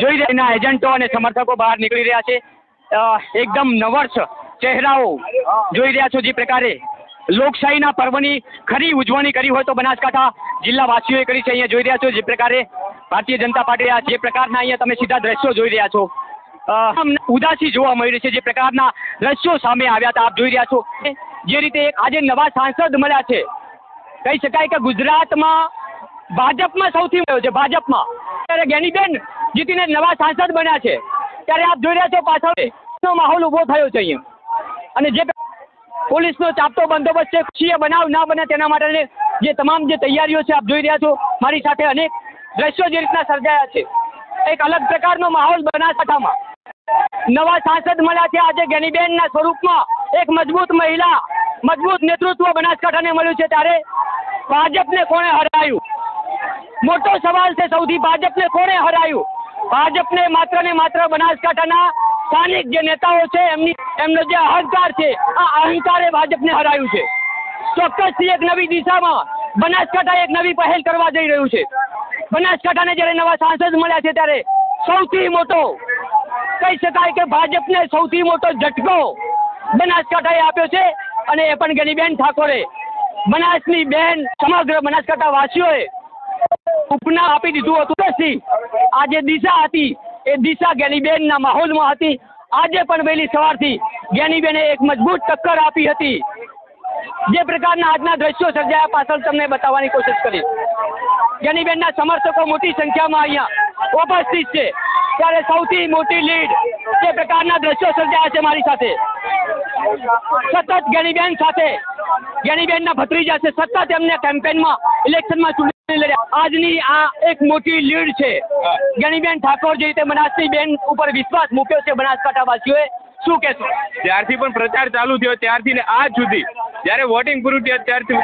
જોઈ રહ્યા એજન્ટો અને સમર્થકો બહાર નીકળી રહ્યા છે. એકદમ નવર્ષ ચહેરાઓ જોઈ રહ્યા છો જે પ્રકારે. લોકશાહીના પર્વની ખરી ઉજવણી કરી હોય તો બનાસકાંઠા જિલ્લાવાસીઓએ કરી છે. અહીંયા જોઈ રહ્યા છો જે પ્રકારે ભારતીય જનતા પાર્ટી જે પ્રકારના અહીંયા તમે સીધા દ્રશ્યો જોઈ રહ્યા છો. ઉદાસી જોવા મળી રહી છે જે પ્રકારના દ્રશ્યો સામે આવ્યા હતા. આપ જોઈ રહ્યા છો જે રીતે આજે નવા સાંસદ મળ્યા છે. કહી શકાય કે ગુજરાતમાં ભાજપમાં સૌથી મળ્યો છે. ભાજપમાં ત્યારે જ્ઞાનીબેન જીતીને નવા સાંસદ બન્યા છે. ત્યારે આપ જોઈ રહ્યા છો પાછળ માહોલ ઊભો થયો છે અહીંયા. અને જે પોલીસનો ચાપતો બંદોબસ્ત છે ખુશીએ બનાવ ના બને તેના માટે જે તમામ જે તૈયારીઓ છે, આપ જોઈ રહ્યા છો. મારી સાથે અનેક દ્રશ્યો જે રીતના સર્જાયા છે. એક અલગ પ્રકારનો માહોલ બનાસકાંઠામાં નવા સાંસદ મળ્યા છે. આજે ગેનીબેનના સ્વરૂપમાં એક મજબૂત મહિલા, મજબૂત નેતૃત્વ બનાસકાંઠાને મળ્યું છે. ત્યારે ભાજપને કોણે હરાયું મોટો સવાલ છે સૌથી. ભાજપને કોણે હરાયું? ભાજપને માત્ર ને માત્ર બનાસકાંઠાના સ્થાનિક જે નેતાઓ છે, એમની એમનો જે અહંકાર છે, આ અહંકારે ભાજપને હરાયું છે. ચોક્કસથી એક નવી દિશામાં બનાસકાંઠા એક નવી પહેલ કરવા જઈ રહ્યું છે. બનાસકાંઠાને જ્યારે નવા સાંસદ મળ્યા છે ત્યારે સૌથી મોટો કહી શકાય કે ભાજપને સૌથી મોટો ઝટકો બનાસકાંઠાએ આપ્યો છે. અને એ પણ ગનીબેન ઠાકોરે. બનાસની બેન સમગ્ર બનાસકાંઠા વાસીઓએ ઉપના આપી દીધું હતું તેથી આ જે દિશા હતી. એ દિશા જ્ઞાનીબેનના માહોલમાં હતી. આજે પણ વહેલી સવારથી જ્ઞાનીબેને એક મજબૂત ટક્કર આપી હતી. જે પ્રકારના આજના દ્રશ્યો સર્જાયા પાછળ તમને બતાવવાની કોશિશ કરી જ્ઞાનીબેનના સમર્થકો મોટી સંખ્યામાં અહીંયા ઉપસ્થિત છે. ત્યારે સૌથી મોટી લીડ જે પ્રકારના દ્રશ્યો સર્જાયા છે મારી સાથે. સતત જ્ઞાનીબેન સાથે. જ્ઞાનીબેનના ભત્રીજા છે. સતત એમને કેમ્પેનમાં ઇલેક્શનમાં આજની આ એક મોટી લીડ છે. જ્ઞાનીબેન ઠાકોર જે રીતે બનાસની બેન ઉપર વિશ્વાસ મૂક્યો છે બનાસકાંઠા વાસીઓએ શું કહેશો? ત્યારથી પણ પ્રચાર ચાલુ થયો. ત્યારથી ને આજ સુધી જ્યારે વોટિંગ પૂરું થયું ત્યારથી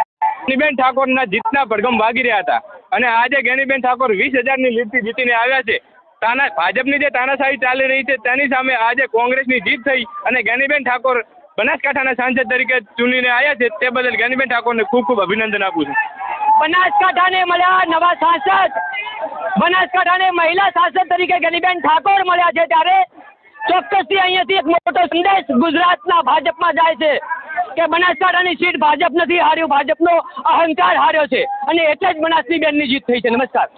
ગેનીબેન ઠાકોરના જીતના પડઘમ વાગી રહ્યા હતા. અને આજે ગેનીબેન ઠાકોર વીસ હજારની લીડથી જીતીને આવ્યા છે. તાના ભાજપની જે તાનાશાહી ચાલી રહી છે તેની સામે આજે કોંગ્રેસની જીત થઈ અને ગેનીબેન ઠાકોર બનાસકાંઠાના સાંસદ તરીકે ચૂંટીને આવ્યા છે તે બદલ ગેનીબેન ઠાકોરને ખૂબ ખૂબ અભિનંદન આપું છું. બનાસકાંઠાને મળ્યા નવા સાંસદ. બનાસકાંઠાને મહિલા સાંસદ તરીકે ગનીબેન ઠાકોર મળ્યા છે ત્યારે. ચોક્કસથી અહીંયાથી એક મોટો સંદેશ ગુજરાતના ભાજપમાં જાય છે કે બનાસકાંઠાની સીટ ભાજપ નથી હાર્યું. ભાજપનો અહંકાર હાર્યો છે. અને એટલે જ બનાસની બેનની જીત થઈ છે. નમસ્કાર.